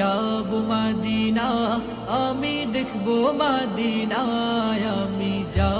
যাব মাদিনা আমি দেখব মাদিনায় আমি যাব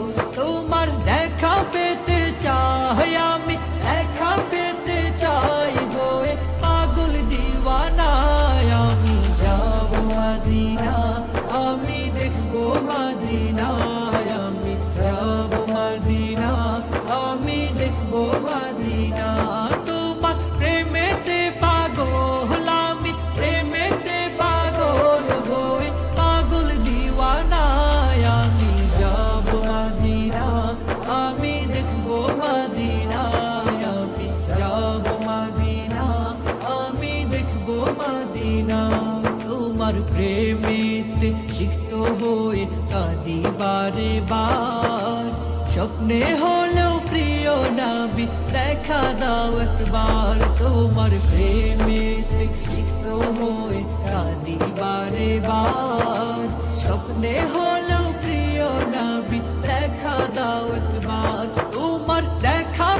মাদিনা তোমার প্রেমেতে সিক্ত হয়ে কাঁদি বারে বার স্বপ্নে হলেও প্রিয় নাবি দেখা দাও একবার। তোমার প্রেমেতে সিক্ত হয়ে কাঁদি বারে বার স্বপ্নে হলেও প্রিয় নাবি দেখা দাও একবার। তোমার দেখা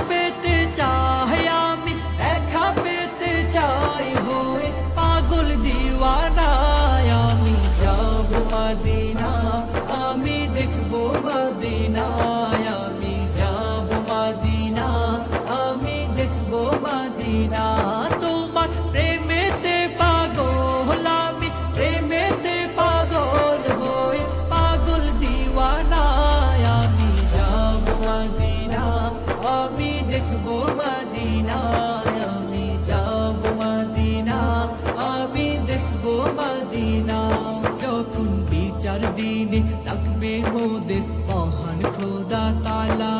দিনে থাকবে মোদের মহান খোদা তালা।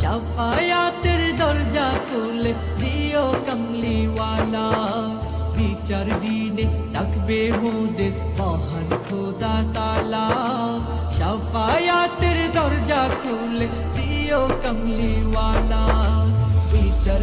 সাফায়াতের দরজা খুলে দিও কমলিওয়ালা। বিচার দিনে ডাকবে মোদের মহান খোদা তালা। সাফায়াতের দরজা খুলে দিও কমলিওয়ালা।